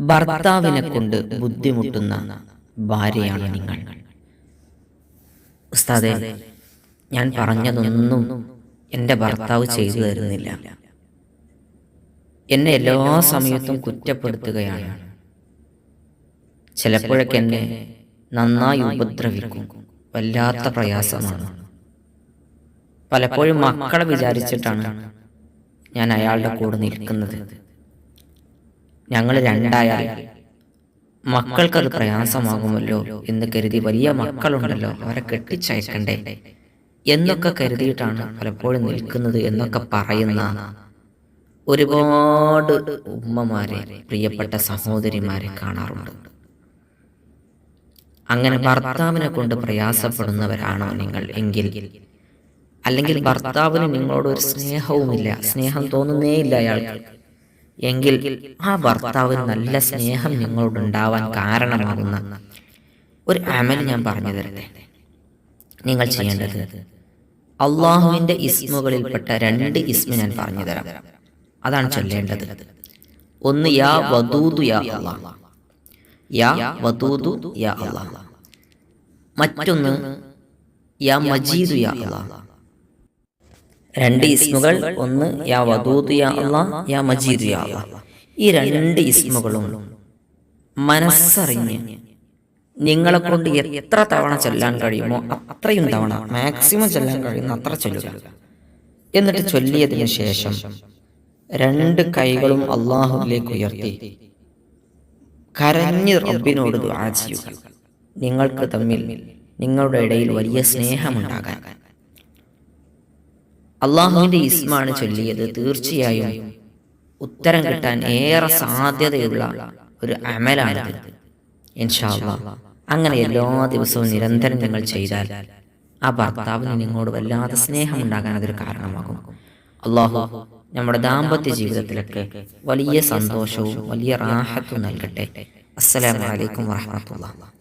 ഭർത്താവിനെ കൊണ്ട് ബുദ്ധിമുട്ടുന്ന ഭാര്യയാണ് നിങ്ങൾ. ഉസ്താദെ ഞാൻ പറഞ്ഞതൊന്നും എന്റെ ഭർത്താവ് ചെയ്തു തരുന്നില്ല. എന്നെ എല്ലാ സമയത്തും കുറ്റപ്പെടുത്തുകയാണ്. ചിലപ്പോഴൊക്കെ എന്നെ നന്നായി ഉപദ്രവിക്കും. വല്ലാത്ത പ്രയാസമാണ്. പലപ്പോഴും മക്കളെ വിചാരിച്ചിട്ടാണ് ഞാൻ അയാളുടെ കൂടെ നിൽക്കുന്നത്. ഞങ്ങൾ രണ്ടായാൽ മക്കൾക്കത് പ്രയാസമാകുമല്ലോ എന്ന് കരുതി വലിയ മക്കളുണ്ടല്ലോ അവരെ കെട്ടിച്ചയക്കണ്ടേ? എന്നൊക്കെ കരുതിയിട്ടാണ് പലപ്പോഴും നിൽക്കുന്നത് എന്നൊക്കെ പറയുന്ന ഒരുപാട് ഉമ്മമാരെ പ്രിയപ്പെട്ട സഹോദരിമാരെ കാണാറുണ്ട്. അങ്ങനെ ഭർത്താവിനെ കൊണ്ട് പ്രയാസപ്പെടുന്നവരാണോ നിങ്ങൾ എങ്കിൽ? അല്ലെങ്കിൽ ഭർത്താവിന് നിങ്ങളോട് ഒരു സ്നേഹവുമില്ല സ്നേഹം തോന്നുന്നേയില്ല അയാൾക്ക്. എങ്കിൽ ആ ഭർത്താവിന് നല്ല സ്നേഹം നിങ്ങളോടുണ്ടാവാൻ കാരണമാകുന്ന ഒരു അമൽ ഞാൻ പറഞ്ഞു തരട്ടെ? നിങ്ങൾ ചെയ്യേണ്ടത് അള്ളാഹുവിന്റെ ഇസ്മുകളിൽപ്പെട്ട രണ്ട് ഇസ്മ ഞാൻ പറഞ്ഞു തരാം. അതാണ് ചൊല്ലേണ്ടത്. ഒന്ന് യാ വദൂദു യാ അള്ളാഹ്. യാ വദൂദു യാ അള്ളാഹ്. മറ്റൊന്ന് യാ മജീദു യാ അള്ളാഹ്. രണ്ട് ഇസ്മുകൾ ഒന്ന് യാ വദൂദ് യാ അള്ളാ യാ മജീദ് യാ അള്ളാ ഈ രണ്ട് ഇസ്മുകളും മനസ്സറിഞ്ഞ് നിങ്ങളെ കൊണ്ട് എത്ര തവണ ചൊല്ലാൻ കഴിയുമോ അത്രയും തവണ മാക്സിമം ചൊല്ലാൻ കഴിയുന്ന അത്ര ചൊല്ലുക. എന്നിട്ട് ചൊല്ലിയതിനു ശേഷം രണ്ട് കൈകളും അള്ളാഹുവിലേക്ക് ഉയർത്തി. കരഞ്ഞ് റബ്ബിനോട് ദുആ ചെയ്യുക. നിങ്ങൾക്ക് തമ്മിൽ നിങ്ങളുടെ ഇടയിൽ വലിയ സ്നേഹമുണ്ടാകാൻ. അള്ളാഹുവിന്റെ ഇസ്മാണ് ചൊല്ലിയത് തീർച്ചയായും ഉത്തരം കിട്ടാൻ ഏറെ സാധ്യതയുള്ള ഒരു അമലാണിത് ഇൻഷാല്ലാ അങ്ങനെ എല്ലാ ദിവസവും നിരന്തരം നിങ്ങൾ ചെയ്താൽ ആ ഭർത്താവിന് നിങ്ങളോട് വല്ലാതെ സ്നേഹമുണ്ടാകാൻ അതൊരു കാരണമാകും. അള്ളാഹു നമ്മുടെ ദാമ്പത്യ ജീവിതത്തിലൊക്കെ വലിയ സന്തോഷവും വലിയ റാഹത്തും നൽകട്ടെ. അസ്സലാമലൈക്കും വാഹമത്തുള്ള